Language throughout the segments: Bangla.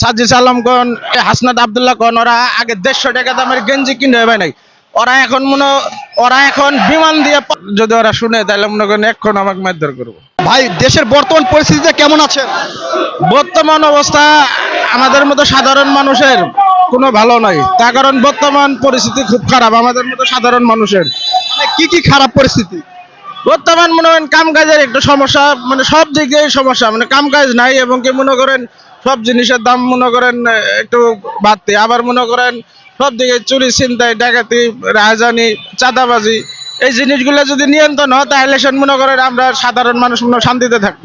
সাজিস আলম কন এ হাসনাত আবদুল্লাহ কন ওরা আগে দেড়শো টাকা দামের গেঞ্জি কিনে হবে নাই। ওরা এখন মনে ওরা এখন বিমান দিয়ে যদি ওরা শুনে তাহলে মনে করেন এখন আমাকে মারধর করব। ভাই দেশের বর্তমান পরিস্থিতিতে কেমন আছেন? বর্তমান অবস্থা আমাদের মতো সাধারণ মানুষের কোনো ভালো নাই। তার কারণ বর্তমান পরিস্থিতি খুব খারাপ আমাদের মতো সাধারণ মানুষের। মানে কি কি খারাপ পরিস্থিতি? বর্তমান মনে করেন কাম কাজের একটু সমস্যা মানে সব দিক সমস্যা। মানে কাম কাজ নাই এবং কি মনে করেন সব জিনিসের দাম মনে করেন একটু বাড়তি। আবার মনে করেন, সব দিকে চুরি, ছিনতাই, ডাকাতি রাজধানী চাঁদাবাজি, এই জিনিসগুলো যদি নিয়ন্ত্রণ হয়, তাহলে সে মনে করেন আমরা সাধারণ মানুষ মনে শান্তিতে থাকব।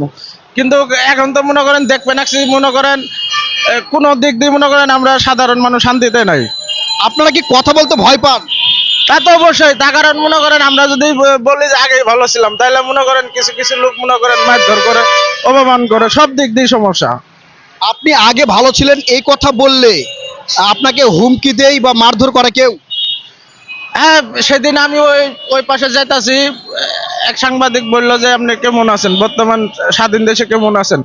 কিন্তু এখন তো মনে করেন, দেখবেন মনে করেন কোনো দিক দিয়ে মনে করেন আমরা সাধারণ মানুষ শান্তিতে নাই। আপনারা কি কথা বলতে ভয় পান? তা তো অবশ্যই, তার কারণ মনে করেন আমরা যদি বলি যে আগেই ভালো ছিলাম, তাহলে মনে করেন কিছু কিছু লোক মনে করেন মারধর করে, অপমান করে, সব দিক দিয়ে সমস্যা। আপনি আগে ভালো ছিলেন, এই কথা বললে আপনাকে হুমকি দেই বা মারধর করে কেউ? হ্যাঁ সেদিন আমি ওই ওই পাশে যাইতাছি, এক সাংবাদিক বলল যে, আপনি কেমন আছেন? বর্তমান স্বাধীন দেশে কেমন আছেন?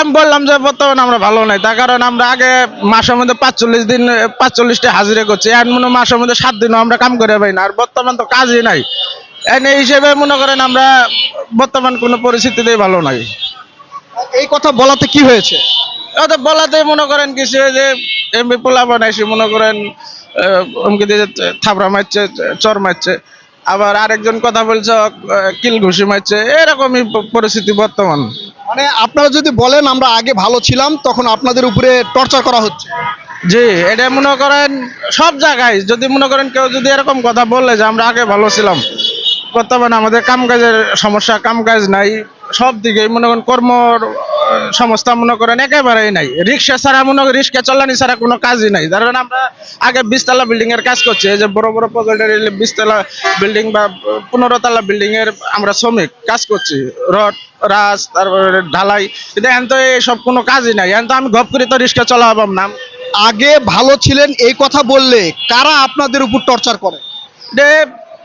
আমি বললাম যে, বর্তমান আমরা ভালো নাই। তার কারণ আমরা আগে মাসের মধ্যে পাঁচচল্লিশ দিন, পাঁচচল্লিশটা হাজিরা করছি। এখন মনে মাসের মধ্যে সাত দিনও আমরা কাম করে পাই না। আর বর্তমান তো কাজই নাই। এনে হিসেবে মনে করেন আমরা বর্তমান কোনো পরিস্থিতিতেই ভালো নাই। এই কথা বলাতে কি হয়েছে? বলাতে মনে করেন কিছু যে এমবি পোলা বানাইছি মনে করেন দিয়ে থাপড়া মারছে চর মারছে। আবার আরেকজন কথা বলছে কিল ঘুষি মারছে। এরকমই পরিস্থিতি বর্তমান। মানে আপনারা যদি বলেন আমরা আগে ভালো ছিলাম তখন আপনাদের উপরে টর্চার করা হচ্ছে। জি এটা মনে করেন সব জায়গায় যদি মনে করেন কেউ যদি এরকম কথা বললে যে আমরা আগে ভালো ছিলাম বর্তমানে আমাদের কাম কাজের সমস্যা কাম কাজ নাই। সব দিকে মনে করেন কর্ম সংস্থা মনে করেন একেবারেই নাই। রিক্সা ছাড়া মনে করেন রিক্সা চালানি ছাড়া কোনো কাজই নাই। কারণ আমরা আগে বিশতলা বিল্ডিং এর কাজ করছি এই যে বড় বড় প্রজেক্টের বিশতলা বিল্ডিং বা পনেরো তলা বিল্ডিং এর আমরা শ্রমিক কাজ করছি। রড রাজ তারপরে ঢালাই। কিন্তু এখন তো সব কোনো কাজই নাই। এখন তো আমি গপ করে তো রিক্সা চালাবাম না। আগে ভালো ছিলেন এই কথা বললে কারা আপনাদের উপর টর্চার করে?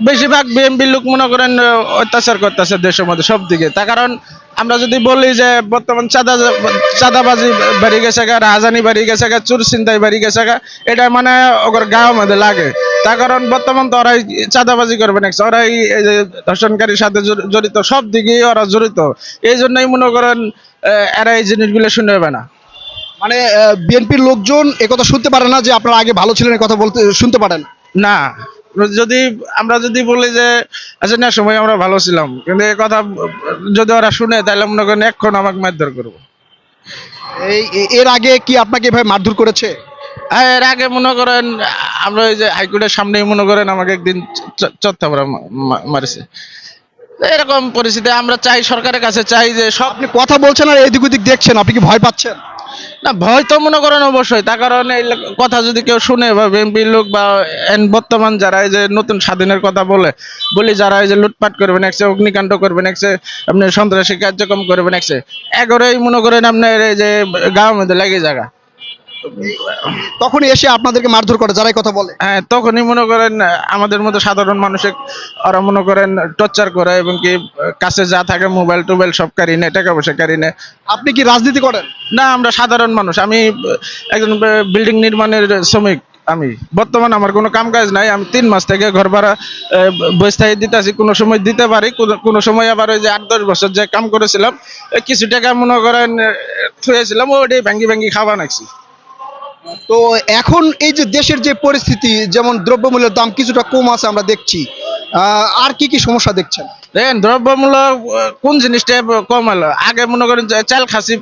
বেশিরভাগ বিএমপি লোক মনে করেন অত্যাচার করতেছে দেশের মধ্যে সব দিকে তার কারণ আমরা যদি বলি যে বর্তমান চাঁদা চাঁদাবাজি বাড়ি গেছে গা রাজধানী বাড়ি গেছে গা চুর চিন্তাই বাড়ি গেছে গা এটা মানে ওর গাঁও মধ্যে লাগে। তার কারণ বর্তমান তো ওরাই চাঁদাবাজি করবে নেক্সট ওরাই এই যে ধর্ষণকারীর সাথে জড়িত সব দিকেই ওরা জড়িত। এই জন্যই মনে করেন এরা এই জিনিসগুলো শুনে হবে না। মানে বিএনপির লোকজন একথা শুনতে পারে না যে আপনারা আগে ভালো ছিলেন কথা বলতে শুনতে পারেন না। যদি আমরা যদি বলি যে আচ্ছা না সময় আমরা ভালো ছিলাম। কিন্তু এই কথা যদি ওরা শুনে তাহলে মনে করেন এক্ষণ আমাকে মারধর করব। এই এর আগে কি আপনাকে এভাবে মারধর করেছে? আর এর আগে মনে করেন আমরা ওই যে হাইকোর্টের সামনেই মনে করেন আমাকে একদিন চত্থাপড়া মারিছে। এরকম পরিস্থিতি আমরা চাই সরকারের কাছে চাই যে সব আপনি কথা বলছেন আর এদিক ওদিক দেখছেন আপনি কি ভয় পাচ্ছেন? না, ভয় তো মনে করেন অবশ্যই। তার কারণে এই কথা যদি কেউ শুনে বা বিএনপির লোক বা বর্তমান যারা এই যে নতুন স্বাধীনের কথা বলে, বলি যারা এই যে লুটপাট করবেন একসে অগ্নিকাণ্ড করবেন একসে আপনি সন্ত্রাসী কার্যক্রম করবেন একসে এগারোই মনে করেন আপনার এই যে গাঁ মধ্যে লাগে জায়গা। তখনই এসে আপনাদেরকে মারধর করে যারাই কথা বলে। হ্যাঁ তখনই মনে করেন আমাদের মতো সাধারণ মানুষের ওরা মনে করেন টর্চার করে এবং কি কাছে যা থাকে মোবাইল টোবাইল সব কারি নেয় টাকা পয়সা কারি নেয়। আপনি কি রাজনীতি করেন? না আমরা সাধারণ মানুষ। আমি একজন বিল্ডিং নির্মাণের শ্রমিক আমি। বর্তমান আমার কোনো কাম কাজ নাই আমি তিন মাস থেকে ঘর ভাড়া বস্তায় দিতেছি কোনো সময় দিতে পারি কোনো- সময় আবার ওই যে আট দশ বছর যে কাম করেছিলাম কিছু টাকা মনে করেন থুয়েছিলাম ওটাই ভেঙ্গি ভেঙ্গি খাওয়া নাকছি তো এখন এই যে দেশের যে পরিস্থিতি, যেমন দ্রব্যমূল্যের দাম কিছুটা কম আছে আমরা দেখছি আর কি কি সমস্যা দেখছেন? দেখেন, দ্রব্যমূল্য কোন জিনিসটা কম হলো? আগে মনে করেন চাল খাসি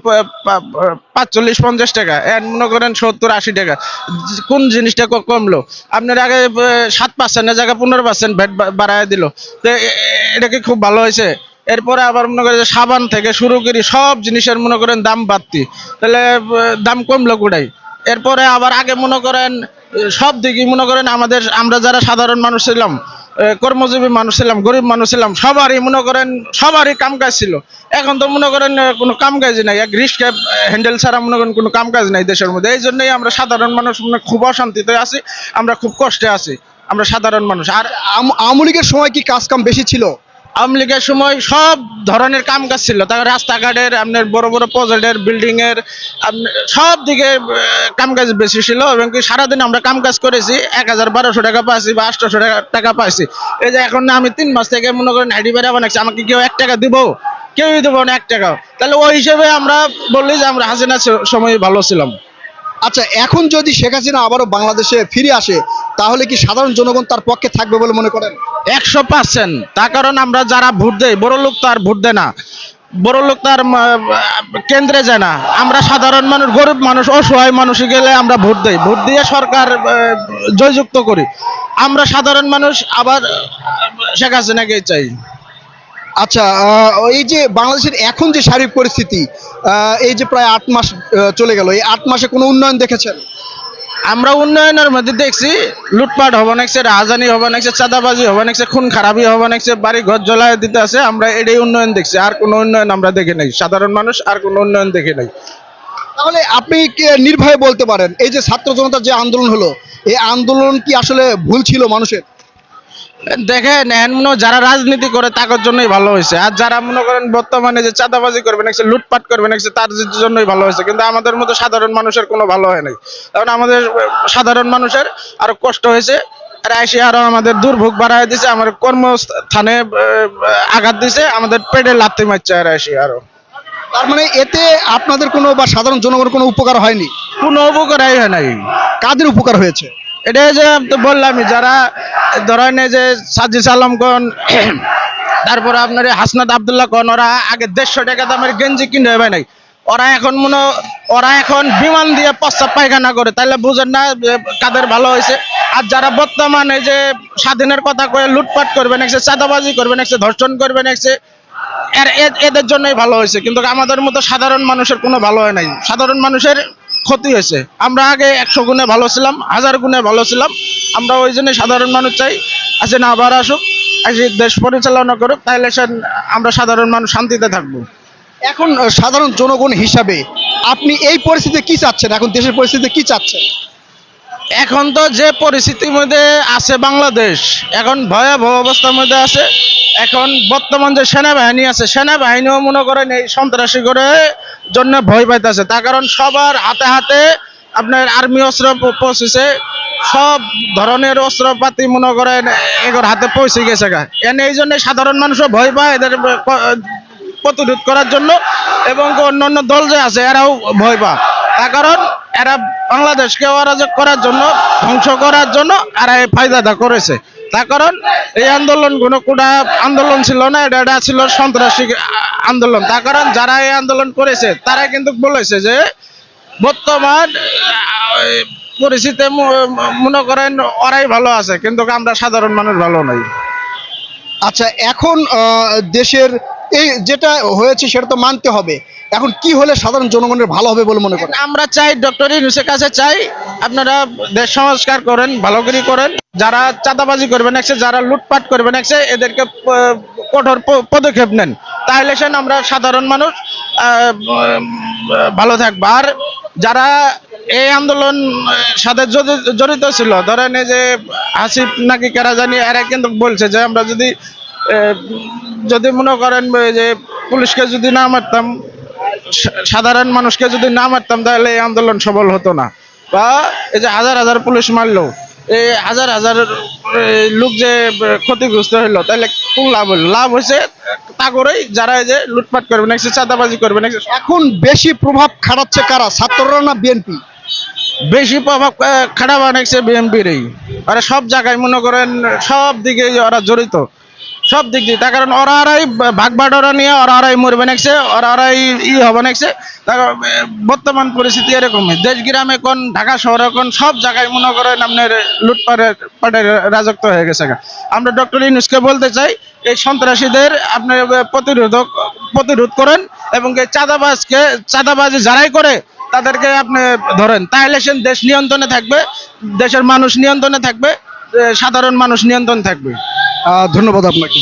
পাঁচচল্লিশ, পঞ্চাশ টাকা, এখন মনে করেন সত্তর, আশি টাকা। কোন জিনিসটা কমলো? আপনার আগে সাত পার্সেন্টের জায়গায় পনেরো পার্সেন্ট ভ্যাট বাড়ায় দিল। তো এটা কি খুব ভালো হয়েছে? এরপরে আবার মনে করেন সাবান থেকে শুরু করি সব জিনিসের মনে করেন দাম বাড়তি। তাহলে দাম কমলো কোটাই এরপরে আবার আগে মনে করেন সব দিকে মনে করেন আমাদের, আমরা যারা সাধারণ মানুষ ছিলাম কর্মজীবী মানুষ ছিলাম, গরিব মানুষ ছিলাম, সবারই মনে করেন, সবারই কাম কাজ ছিল। এখন তো মনে করেন কোনো কাম কাজ নাই, এক রিস্ক হ্যান্ডেল ছাড়া মনে করেন কোনো কাম কাজ নাই দেশের মধ্যে। এই জন্যই আমরা সাধারণ মানুষ মানে খুব অশান্তিতে আছি, আমরা খুব কষ্টে আছি, আমরা সাধারণ মানুষ। আর আওয়ামী লীগের সময় কি কাজ কাম বেশি ছিল? আওয়ামী লীগের সময় সব ধরনের কাম কাজ ছিল। তারপর রাস্তাঘাটের, আপনার বড় বড় প্রজেক্টের বিল্ডিং এর সব দিকে কাম কাজ বেশি ছিল এবং কি সারাদিন আমরা কাম কাজ করেছি। এক হাজার বারোশো টাকা পাইছি বা আটশোশো টাকা পাইছি। এই যে এখন আমি তিন মাস থেকে মনে করেন হাইডি বেড়া বানাচ্ছি, আমাকে কেউ এক টাকা দিব? কেউই দেবো না এক টাকা তাহলে ওই হিসেবে আমরা বললি যে আমরা হাসিনার স- সময় ভালো ছিলাম। আচ্ছা এখন যদি শেখ হাসিনা আবারও বাংলাদেশে ফিরে আসে, তাহলে কি সাধারণ জনগণ তার পক্ষে থাকবে বলে মনে করেন? একশো পার্সেন্ট। তার কারণ আমরা যারা ভোট দেয় বড় লোক তো আর ভোট দেয় না। বড় লোক তার কেন্দ্রে যায় না। আমরা সাধারণ মানুষ, গরিব মানুষ, অসহায় মানুষ গেলে আমরা ভোট দেই। ভোট দিয়ে সরকার জয়যুক্ত করি। আমরা সাধারণ মানুষ, আবার, শেখ হাসিনাকে চাই। আচ্ছা এই যে বাংলাদেশের এখন যে শারীরিক পরিস্থিতি এই যে প্রায় আট মাস চলে গেল, এই আট মাসে কোনো উন্নয়ন দেখেছেন? আমরা উন্নয়নের মধ্যে দেখছি, লুটপাট হবে নাকছে রাজধানী হবা নাকছে চাঁদাবাজি হবা নাকছে খুন খারাপি হবে নাকছে বাড়ি ঘর জ্বলায় দিতে আছে, আমরা এটাই উন্নয়ন দেখছি। আর কোনো উন্নয়ন আমরা দেখে নাই। সাধারণ মানুষ আর কোনো উন্নয়ন দেখে নাই। তাহলে আপনি কি নির্ভয়ে বলতে পারেন? এই যে ছাত্র জনতার যে আন্দোলন হলো, এই আন্দোলন কি আসলে ভুল ছিল মানুষের? দেখেন এখন মনে যারা রাজনীতি করে তাদের জন্যই ভালো হয়েছে। আর যারা মনে করেন বর্তমানে যে চাঁদাবাজি করবে নাকি লুটপাট করবে নাকি তার জন্যই ভালো হয়েছে। কিন্তু আমাদের মতো সাধারণ মানুষের কোনো ভালো হয় নাই। কারণ আমাদের সাধারণ মানুষের আরও কষ্ট হয়েছে। আর এসে আরও আমাদের দুর্ভোগ বাড়ায় দিছে আমার কর্মস্থানে আঘাত দিছে আমাদের পেটে লাথি মারছে আর এসে আরও। তার মানে এতে আপনাদের কোনো বা সাধারণ জনগণের কোনো উপকার হয়নি? কোনো উপকারই হয় নাই। কাদের উপকার হয়েছে? এটা যে আমি তো বললামই, যারা ধরেন যে সাজিস কন, তারপরে আপনার এই হাসনাত আবদুল্লাহ কন, ওরা আগে দেড়শো টাকা দামের গেঞ্জি কিনে হবে নাই। ওরা এখন মনে ওরা এখন বিমান দিয়ে প্রস্তাব পায়খানা করে তাহলে বুঝেন না কাদের ভালো হয়েছে। আর যারা বর্তমানে যে স্বাধীনের কথা কয়ে লুটপাট করবে নাকছে চাঁদাবাজি করবে নাকছে ধর্ষণ করবে নাকছে এর এদের জন্যই ভালো হয়েছে। কিন্তু আমাদের মতো সাধারণ মানুষের কোনো ভালো হয় নাই। সাধারণ মানুষের ক্ষতি হয়েছে। আমরা আগে একশো গুণে ভালো ছিলাম হাজার গুণে ভালো ছিলাম। আমরা ওই জন্য সাধারণ মানুষ চাই আছে না আবার আসুক আসি দেশ পরিচালনা করুক তাহলে সে আমরা সাধারণ মানুষ শান্তিতে থাকব। এখন সাধারণ জনগণ হিসাবে আপনি এই পরিস্থিতিতে কি চাচ্ছেন? এখন দেশের পরিস্থিতিতে কি চাচ্ছেন? এখন তো যে পরিস্থিতির মধ্যে আছে বাংলাদেশ এখন ভয়াবহ অবস্থার মধ্যে আছে। এখন বর্তমান যে সেনাবাহিনী আছে সেনাবাহিনীও মনে করেন এই সন্ত্রাসী করে জন্য ভয় পাইতেছে। তার কারণ সবার হাতে হাতে আপনার আর্মি অস্ত্র পৌঁছেছে। সব ধরনের অস্ত্রপাতি মনে করেন এগোর হাতে পৌঁছে গেছে গা। এনে এই জন্য সাধারণ মানুষও ভয় পায় এদের প্রতিরোধ করার জন্য এবং অন্যান্য দল যে আছে, এরাও ভয় পায়। তার কারণ এরা বাংলাদেশকে অরাজক করার জন্য, ধ্বংস করার জন্য এরা এই ফায়দাটা করেছে। তার কারণ, এই আন্দোলন কোনো কোটা আন্দোলন ছিল না, এটা এটা ছিল সন্ত্রাসী আন্দোলন। তার কারণ, যারা এই আন্দোলন করেছে, তারা কিন্তু বলেছে যে, বর্তমান পরিস্থিতি মনে করেন ওরাই ভালো আছে, কিন্তু আমরা সাধারণ মানুষ ভালো নাই। আচ্ছা এখন দেশের এই যেটা হয়েছে সেটা তো মানতে হবে। এখন কি হলে সাধারণ জনগণের ভালো হবে বলে মনে করেন? আমরা চাই ডক্টর ইউনুসের কাছে চাই আপনারা দেশ সংস্কার করেন ভালো করে করেন। যারা চাঁদাবাজি করবেন একসে যারা লুটপাট করবেন একসে এদেরকে কঠোর পদক্ষেপ নেন। তাহলে সেন আমরা সাধারণ মানুষ ভালো থাকব। আর যারা এই আন্দোলন সাথে জড়িত ছিল, ধরেন এই যে আসিফ নাকি কেরা জানি, এরা কিন্তু বলছে যে আমরা যদি যদি মনে করেন যে পুলিশকে যদি না মারতাম সাধারণ মানুষকে যদি না মারতাম তাহলে এই আন্দোলন সফল হতো না। বা এই যে হাজার হাজার পুলিশ মারলো এই হাজার হাজার লোক যে ক্ষতিগ্রস্ত হইল তাহলে কোন লাভ হইল লাভ হয়েছে তা করেই যারা এই যে লুটপাট করবে না চাঁদাবাজি করবে না এখন বেশি প্রভাব খাটাচ্ছে কারা? ছাত্ররা না বিএনপি? বেশি প্রভাব আহ, খারাপ অনেকছে বিএনপিরই? ওরা সব জায়গায় মনে করেন সব দিকে ওরা জড়িত। সব দিক দিয়ে। তার কারণ ওরা আরাই ভাগ বাটোরা নিয়ে, ওরা আরাই মরবে নেকছে ওরা আরাই ই হবে নাকছে তার বর্তমান পরিস্থিতি এরকমই। দেশ গ্রামে কোন, ঢাকা শহরে কোন, সব জায়গায় মনে করেন আপনার লুটপাটের, পাটের রাজত্ব হয়ে গেছে আমরা ডক্টর ইউনুসকে বলতে চাই, এই সন্ত্রাসীদের আপনার প্রতিরোধক, প্রতিরোধ করেন এবং এই চাঁদাবাজকে, চাঁদাবাজ যারাই করে, তাদেরকে আপনি ধরেন। তাহলে সে দেশ নিয়ন্ত্রণে থাকবে, দেশের মানুষ নিয়ন্ত্রণে থাকবে সাধারণ মানুষ নিয়ন্ত্রণ থাকবে। ধন্যবাদ আপনাকে।